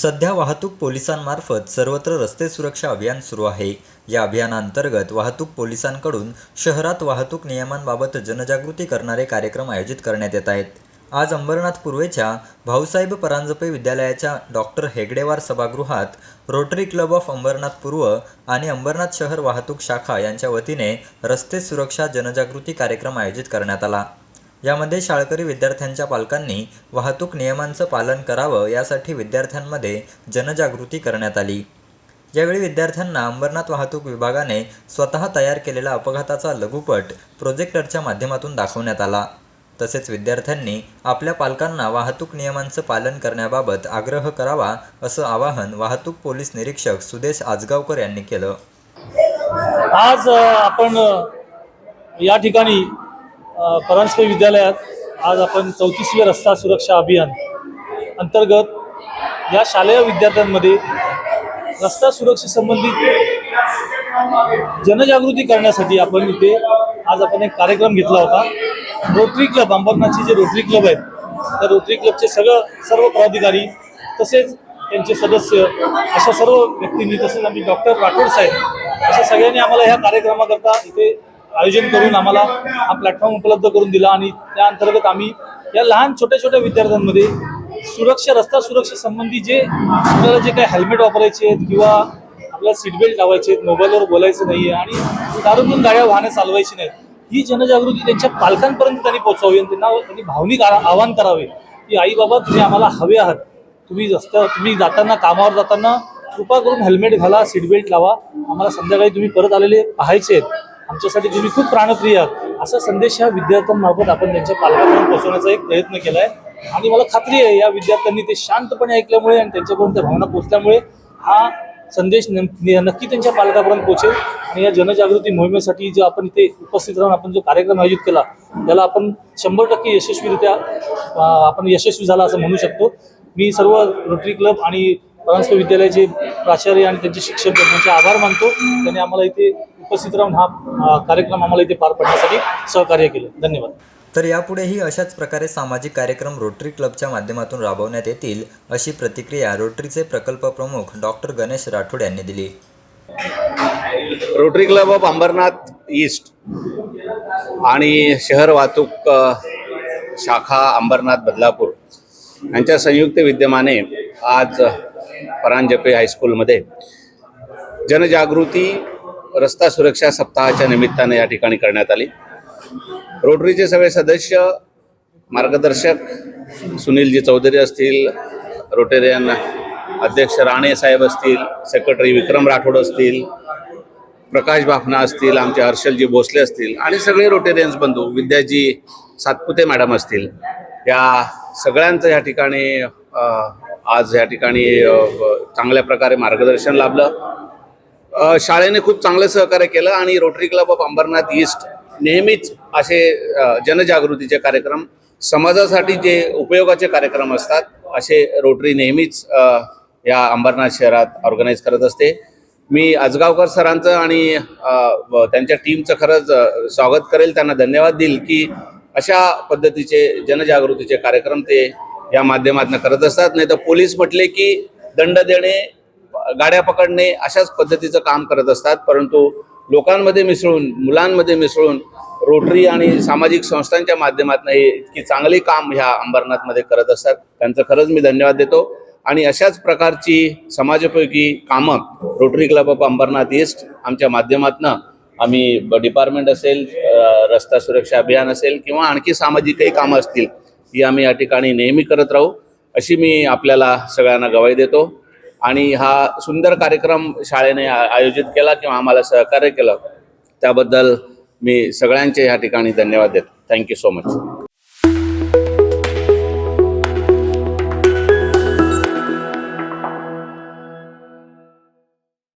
सध्या वाहतूक पोलिसांमार्फत सर्वत्र रस्ते सुरक्षा अभियान सुरू आहे. या अभियानांतर्गत वाहतूक पोलिसांकडून शहरात वाहतूक नियमांबाबत जनजागृती करणारे कार्यक्रम आयोजित करण्यात येत आहेत. आज अंबरनाथ पूर्वेच्या भाऊसाहेब परांजपे विद्यालयाच्या डॉक्टर हेगडेवार सभागृहात रोटरी क्लब ऑफ अंबरनाथ पूर्व आणि अंबरनाथ शहर वाहतूक शाखा यांच्या वतीने रस्ते सुरक्षा जनजागृती कार्यक्रम आयोजित करण्यात आला. यामध्ये शाळकरी विद्यार्थ्यांच्या पालकांनी वाहतूक नियमांचं पालन करावं यासाठी विद्यार्थ्यांमध्ये जनजागृती करण्यात आली. यावेळी विद्यार्थ्यांना अंबरनाथ वाहतूक विभागाने स्वतः तयार केलेला अपघाताचा लघुपट प्रोजेक्टरच्या माध्यमातून दाखवण्यात आला. तसेच विद्यार्थ्यांनी आपल्या पालकांना वाहतूक नियमांचं पालन करण्याबाबत आग्रह करावा असं आवाहन वाहतूक पोलीस निरीक्षक सुदेश आजगावकर यांनी केलं. आज आपण या ठिकाणी परांजपे विद्यालयात आज आपण चौतीसवे रस्ता सुरक्षा अभियान अंतर्गत या शालेय विद्यार्थ्यांमध्ये रस्ता सुरक्षेसंबंधित जनजागृती करण्यासाठी आपण इथे आज आपण एक कार्यक्रम घेतला होता. रोटरी क्लब अंबरनाथचे जे रोटरी क्लब आहेत त्या रोटरी क्लबचे सगळं सर्व पदाधिकारी तसेच त्यांचे सदस्य अशा सर्व व्यक्तींनी तसेच आम्ही डॉक्टर राठोड साहेब अशा सगळ्यांनी आम्हाला ह्या कार्यक्रमाकरता इथे आयोजन करून आम्हाला हा प्लॅटफॉर्म उपलब्ध करून दिला आणि त्या अंतर्गत आम्ही या लहान छोट्या छोट्या विद्यार्थ्यांमध्ये सुरक्षा रस्ता सुरक्षेसंबंधी जे आपल्याला जे काही हेल्मेट वापरायचे आहेत किंवा आपल्याला सीट बेल्ट लावायचे आहेत मोबाईलवर बोलायचं नाही आहे आणि दारूतून गाड्या वाहनं चालवायची नाहीत ही जनजागृती त्यांच्या पालकांपर्यंत त्यांनी पोहोचवावी आणि त्यांना त्यांनी भावनिक आवाहन करावे की आई बाबा तुम्ही आम्हाला हवे आहात. तुम्ही जास्त तुम्ही जाताना कामावर जाताना कृपा करून हेल्मेट घाला सीट बेल्ट लावा. आम्हाला संध्याकाळी तुम्ही परत आलेले पाहायचे आहेत. आमच्यासाठी तुम्ही खूप प्राणप्रिय आहात. असा संदेश ह्या विद्यार्थ्यांमार्फत आपण त्यांच्या पालकांपर्यंत पोहोचवण्याचा एक प्रयत्न केला आहे आणि मला खात्री आहे या विद्यार्थ्यांनी ते शांतपणे ऐकल्यामुळे आणि त्यांच्यापर्यंत भावना पोचल्यामुळे हा संदेश नक्की त्यांच्या पालकापर्यंत पोहोचेल. आणि या जनजागृती मोहिमेसाठी जो आपण इथे उपस्थित राहून आपण जो कार्यक्रम आयोजित केला त्याला आपण शंभर टक्के यशस्वीरित्या आपण यशस्वी झाला असं म्हणू शकतो. मी सर्व रोटरी क्लब आणि परांजपे विद्यालयाचे प्राचार्य आणि त्यांचे शिक्षक त्यांचे आभार मानतो. त्यांनी आम्हाला इथे उपस्थित राहून हा कार्यक्रम आम्हाला इथे पार पाडण्यासाठी सहकार्य केलं. धन्यवाद. तर यापुढेही अशाच प्रकारे सामाजिक कार्यक्रम रोटरी क्लबच्या माध्यमातून राबवण्यात येतील अशी प्रतिक्रिया रोटरीचे प्रकल्प प्रमुख डॉक्टर गणेश राठोड यांनी दिली. Rotary club of Ambernath east आणि शहर वाहतूक शाखा अंबरनाथ बदलापूर यांच्या संयुक्त विद्यमाने आज परांजपे हायस्कूलमध्ये जनजागृती रस्ता सुरक्षा सप्ताहाच्या निमित्ताने या ठिकाणी करण्यात आली. रोटरीचे सगळे सदस्य मार्गदर्शक सुनीलजी चौधरी असतील रोटेरियन अध्यक्ष राणे साहेब असतील सेक्रेटरी विक्रम राठोड असतील प्रकाश बाफना असतील आमचे हर्षलजी भोसले असतील आणि सगळे रोटेरियन्स बंधू विद्याजी सातपुते मॅडम असतील. या सगळ्यांचं या ठिकाणी आज या ठिकाणी चांगल्या प्रकारे मार्गदर्शन लाभलं. शाळेने खूप चांगलं सहकार्य केलं आणि rotary club of Ambernath east नेहमीच असे जनजागृतीचे कार्यक्रम समाजासाठी जे उपयोगाचे कार्यक्रम असतात असे रोटरी नेहमीच या अंबरनाथ शहरात ऑर्गनाईज करत असते. मी आजगावकर सरांचं आणि त्यांच्या टीमचं खरंच स्वागत करेल. त्यांना धन्यवाद देईल की अशा पद्धतीचे जनजागृतीचे कार्यक्रम ते या माध्यमातून करत असतात. नाही तर पोलीस म्हटले की दंड देणे गाड्या पकडणे अशाच पद्धतीचं काम करत असतात. परंतु लोकांमध्ये मिसळून मुलांमध्ये मिसळून रोटरी आणि सामाजिक संस्थांच्या माध्यमातून हे इतकी चांगली काम ह्या अंबरनाथमध्ये करत असतात. त्यांचं खरंच मी धन्यवाद देतो. आणि अशाच प्रकारची समाजोपयोगी कामं Rotary club of Ambernath east आमच्या माध्यमातून आम्ही डिपार्टमेंट असेल रस्ता सुरक्षा अभियान असेल किंवा आणखी सामाजिक कामं असतील ती आम्ही या ठिकाणी नेहमी करत राहू अशी मी आपल्याला सगळ्यांना गवाही देतो. आणि हा सुंदर कार्यक्रम शाळेने आयोजित केला किंवा आम्हाला सहकार्य केलं त्याबद्दल मी सगळ्यांचे या ठिकाणी धन्यवाद देतो. Thank you so much